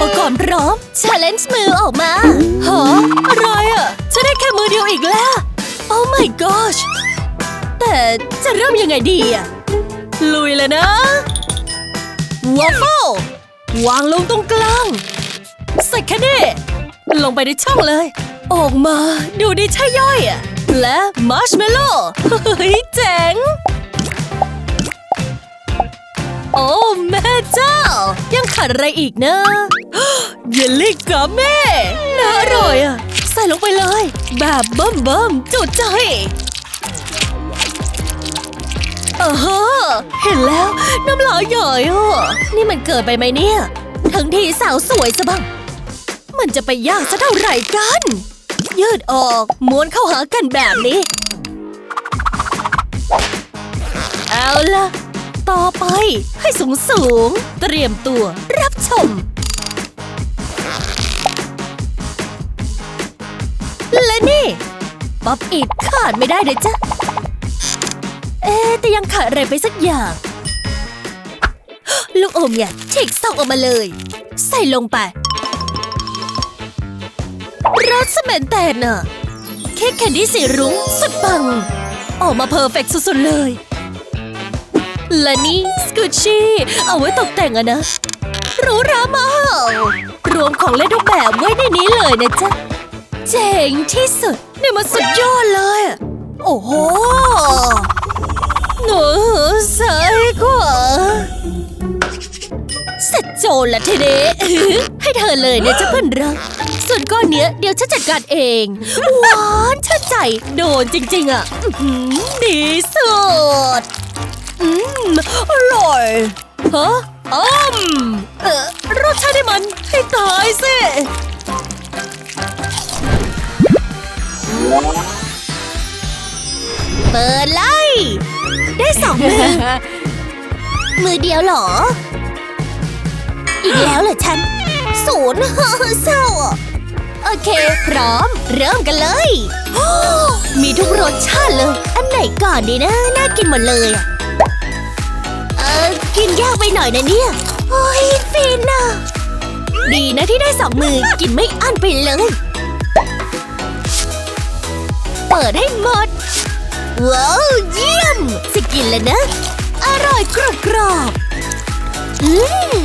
ปกรณ์พร้อม challenge มือออกมาฮะอะไรอะฉันได้แค่มือเดียวอีกแล้ว Oh my gosh แต่จะเริ่มยังไงดีอะ ลุยเลยนะวอฟเฟิลวางลงตรงกลาง ใส่แค่นี้ลงไปในช่องเลย ออกมาดูดิใช่ย่อยอะ และมาร์ชเมลโล่เฮ้ยเจ๋ง โอ้แม่เจ้า ยังขาดอะไรอีกนะเยลลี่กาเม่น่าอร่อยอะ ใส่ลงไปเลย แบบเบิ่มเบิ่มจุใจเออเห็นแล้วน้ำลายใหญ่อะนี่มันเกิดไปไหมเนี่ย ทั้งที่สาวสวยซะบ้าง มันจะไปยากซะเท่าไหร่กัน ยืดออกม้วนเข้าหากันแบบนี้ เอาละ ต่อไป ให้สูงสูง เตรียมตัวรับชม และนี่ ป๊อปอิดขาดไม่ได้เลยจ้ะ เอ๊แต่ยังขาดอะไรไปสักอย่าง ลูกอมเนี่ยฉีกซองออกมาเลย ใส่ลงไปรสแมนแตนน่ะเค้กแคนดี้สีรุ้งสุดปัง ออกมาเพอร์เฟกต์สุดๆเลย และนี่สกูชี่เอาไว้ตกแต่งอะนะหรูหรามากรวมของเล่นทุกแบบไว้ในนี้เลยนะจ๊ะ เจ๋งที่สุด นี่มันสุดยอดเลยอะโอ้โหหนูซ้ายขวาเสร็จโจรละทีนี้ให้เธอเลยนะจ๊ะเพื่อนรัก ส่วนก้อนเนี้ยเดี๋ยวฉันจัดการเองหวานชื่นใจ โดนจริง ๆ อะดีสุด ร่อยฮะอืมเออรสชาติได้มันให้ตายสิเปิดไล่ได้สองมือ มือเดียวเหรอ อีกแล้วเหรอฉัน ศูนย์เศร้า โอเค พร้อม เริ่มกันเลย มีทุกรสชาติเลย อันไหนก่อนดีนะ น่ากินหมดเลยอะ กินยากไปหน่อยนะเนี่ย โอ้ยฟินอะดีนะที่ได้สองมือกินไม่อั้นไปเลย เปิดให้หมด ว้าว เยี่ยมจะกินแล้วนะ อร่อยกรอบกรอบอืม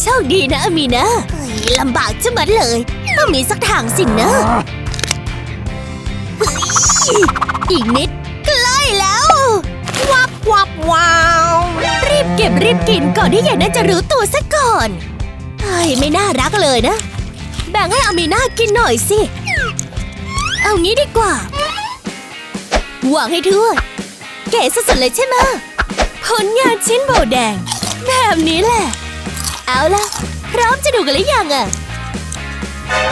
โชคดีนะ อมีนะลำบากจะมัดเลย ต้องมีสักทางสินะอีกนิด วับว้าว รีบเก็บรีบกินก่อนที่ยายน่าจะรู้ตัวซะก่อน เฮ้ย ไม่น่ารักเลยนะ แบ่งให้อามีน่ากินหน่อยสิ เอางี้ดีกว่าวางให้ทั่วเก๋สุดๆเลยใช่ไหมผลงานชิ้นโบแดง แบบนี้แหละ เอาล่ะ พร้อมจะดูกันหรือยังอะ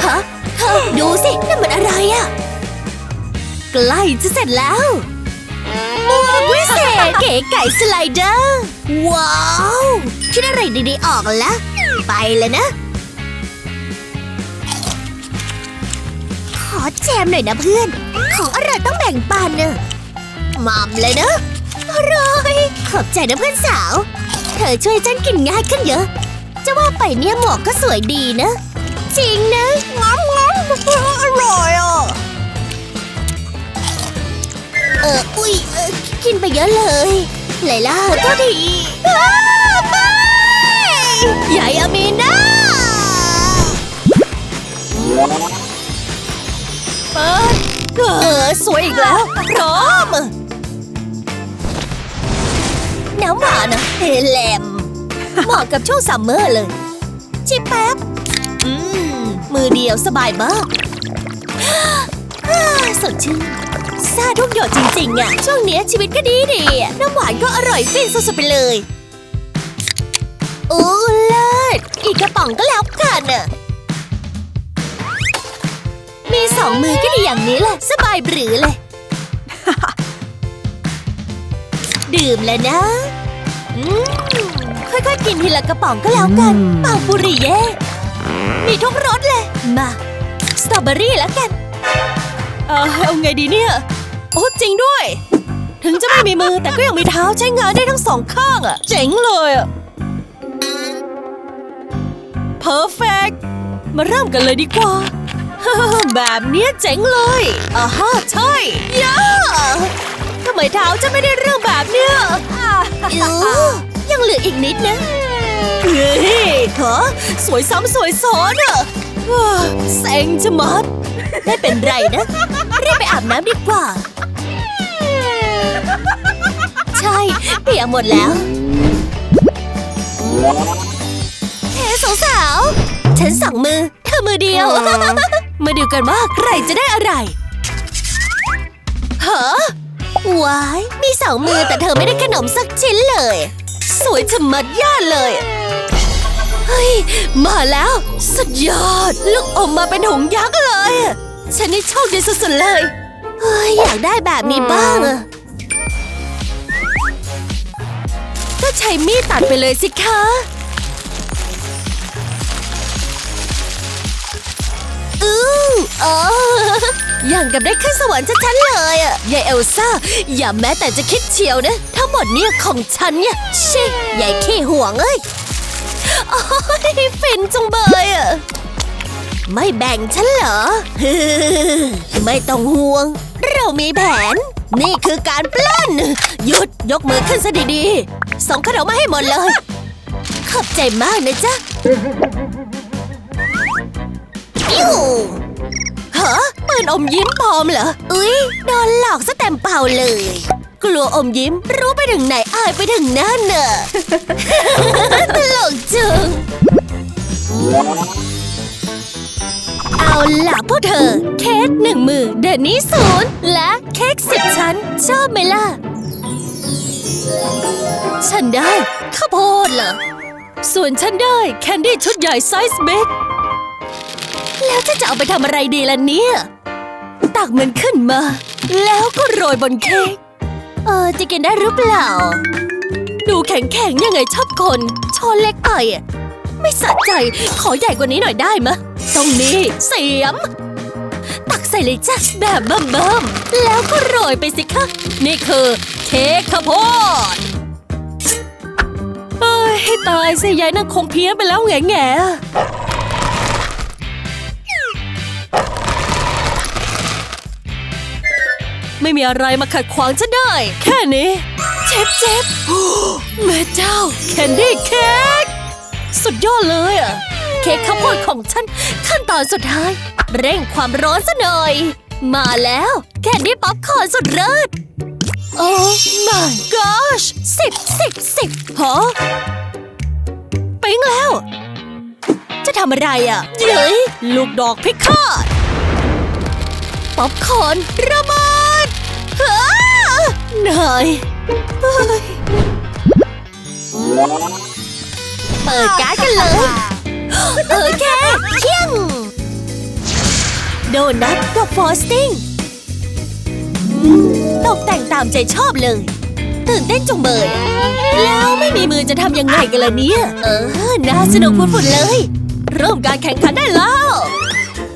ฮะเธอดูสินั่นมันอะไรอะใกล้จะเสร็จแล้ว หมวกวิเศษเก๋ไก่สไลเดอร์ ว้าวคิดอะไรดีๆออกแล้ว ไปเลยนะ ขอแจมหน่อยนะเพื่อน ของอร่อยต้องแบ่งปันเนอะม่ำเลยนะอร่อยขอบใจนะเพื่อนสาว เธอช่วยฉันกินง่ายขึ้นเยอะ จะว่าไปเนี่ยหมวกก็สวยดีนะ จริงนะง้อมง้อม ออุ้ยเออกินไปเยอะเลยไลล่าก็ทีไม่ใหญ่อามีนาเปิดเออสวยอีกแล้ว พร้อม น้ำหวานนะเฮแลม เหมาะกับช่วงซัมเมอร์เลย ชิปแป๊บ อืม มือเดียวสบายมากสดชื่น ซาทุกหยดจริงๆอะช่วงเนี้ยชีวิตก็ดีดีๆอะน้ำหวานก็อร่อยฟินสุดๆไปเลยอู้เลิศอีกกระป๋องก็แล้วกันอะมีสองมือก็ดีอย่างนี้แหละสบายบรือเลย ดื่มแล้วนะ อืมค่อยๆกินทีละกระป๋องก็แล้วกันเป่าบุหรี่เย่มีทุกรสเลย มา สตรอเบอรี่แล้วกัน เออเอาไงดีเนี่ย โอ้จริงด้วย ถึงจะไม่มีมือแต่ก็ยังมีเท้าใช้งานได้ทั้งสองข้างอะเจ๋งเลยอะเพอร์เฟกมาเริ่มกันเลยดีกว่า แบบเนี้ยเจ๋งเลยอ่าฮะใช่ย่าทำไมเท้าจะไม่ได้เรื่องแบบเนี้ยอิ๊วยังเหลืออีกนิดนะ เฮ้ยฮะสวยซ้ำสวยซ้อนอะว้าเซ็งจะมัดไม่เป็นไรนะ รีบไปอาบน้ำดีกว่า ยกหมดแล้วเฮ้สาวๆฉันสองมือเธอมือเดียว มาดูกันว่าใครจะได้อะไรฮะว้าย มีสองมือแต่เธอไม่ได้ขนมสักชิ้นเลย สวยชะมัดย่าเลย เฮ้ย มาแล้ว สุดยอด ลูกอมมาเป็นถุงยักษ์เลย ฉันนี่โชคดีสุดๆเลย เฮ้ย อยากได้แบบนี้บ้างอะ ใช้มีดตัดไปเลยสิคะ อู้เอออย่างกับได้ขึ้นสวรรค์ชัดๆเลยอะยายเอลซ่า อย่าแม้แต่จะคิดเชียวนะ ทั้งหมดเนี่ยของฉันเนี่ยชิยายขี้ห่วงเอ้ยโอ้ยฟินจังเบยอะไม่แบ่งฉันเหรอ ไม่ต้องห่วง เรามีแผน นี่คือการปล้น หยุดยกมือขึ้นซะดีๆ ส่งขนมมาให้หมดเลย ขอบใจมากนะจ๊ะอิวฮะปืนอมยิ้มปลอมเหรออุ๊ยโดนหลอกซะเต็มเป่าเลย กลัวอมยิ้มรู้ไปถึงไหนอายไปถึงนั่นเนอะตลกจั ล่ะพวกเธอ เค้กหนึ่งมือเดนนี่ศูนย์และเค้กสิบชั้น ชอบไหมล่ะ ฉันได้ข้าวโพดเหรอ ส่วนฉันได้แคนดี้ชุดใหญ่ไซส์เบกแล้วฉันจะเอาไปทำอะไรดีล่ะเนี่ย ตักมันขึ้นมา แล้วก็โรยบนเค้ก เออ จะกินได้หรือเปล่า ดูแข็งๆยังไงชอบคนช้อนเล็กไปอะไม่สะใจ ขอใหญ่กว่านี้หน่อยได้ไหม ตรงนี้เสียม ตักใส่เลยจ้ะแบบเบิ่มๆแล้วก็โรยไปสิคะ นี่คือเค้กข้าวโพดเอ้ยให้ตายสิยายนั่งคงเพี้ยนไปแล้วแง่แง่ไม่มีอะไรมาขัดขวางฉันได้ แค่นี้ เจ็บเจ็บแม่เจ้า แคนดี้เค้กสุดยอดเลยอะ เค้กข้าวโพดของฉัน ขั้นตอนสุดท้าย เร่งความร้อนซะหน่อย มาแล้ว แคนดี้ป๊อปคอร์นสุดเลิศโอ้ my gosh สิบสิบสิบฮะปิ๊งแล้ว จะทำอะไรอะเย้ยลูกดอกพิฆาตป๊อปคอร์นระเบิดฮ่าเหนื่อยเฮ้ยเปิดการ์ดกันเลย เออแค่เที่ยง โดนัทกับฟอสติ้ง ตกแต่งตามใจชอบเลย ตื่นเต้นจงเบย แล้วไม่มีมือจะทำยังไงกันล่ะเนี่ย เออ น่าสนุกฝุ่นๆเลย เริ่มการแข่งขันได้แล้ว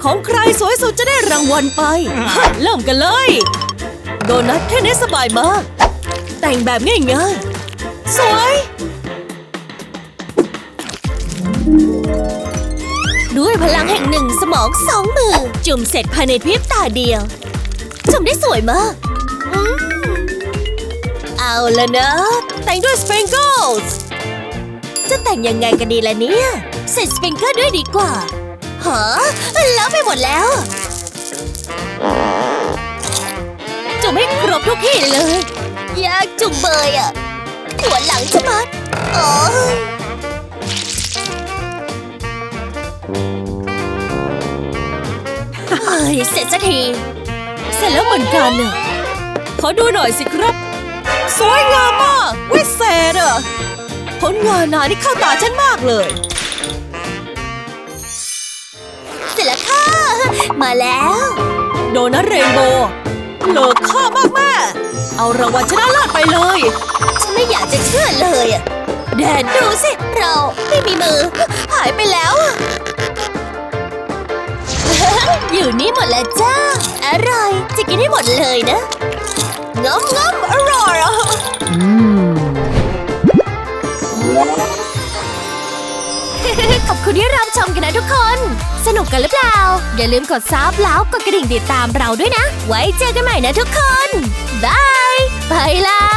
ของใครสวยสุดจะได้รางวัลไป เริ่มกันเลย โดนัทแค่นี้สบายมาก แต่งแบบง่ายๆ สวย ด้วยพลังแห่งหนึ่งสมองสองมือ จุ่มเสร็จภายในพริบตาเดียว จุ่มได้สวยมากอืมเอาละนะ แต่งด้วยสปริงเกิลจะแต่งยังไงกันดีล่ะเนี่ย ใส่สปริงเกิลด้วยดีกว่าฮะแล้วไปหมดแล้ว จุ่มให้ครบทุกที่เลยยากจุ่มเบยอะหัวหลังจะมัดโอ้ เฮ้ยเสร็จสักที เสร็จแล้วเหมือนกันน่ะขอดูหน่อยสิครับ สวยงามมากวิเศษอะผลงานนายนี่เข้าตาฉันมากเลย เสร็จแล้วค่ะ มาแล้ว โดนัทเรนโบว์เลิกค่ามากแม่เอารางวัลชนะเลิศไปเลย ฉันไม่อยากจะเชื่อเลยอะแดนดูสิ เราไม่มีมือ หายไปแล้วอะ อยู่นี่หมดแล้วจ้า อร่อย จะกินให้หมดเลยนะงอมงอมอร่อยอะขอบคุณที่รับชมกันนะทุกคน สนุกกันหรือเปล่า อย่าลืมกดซับแล้วกดกระดิ่งติดตามเราด้วยนะ ไว้เจอกันใหม่นะทุกคน บาย ไปละ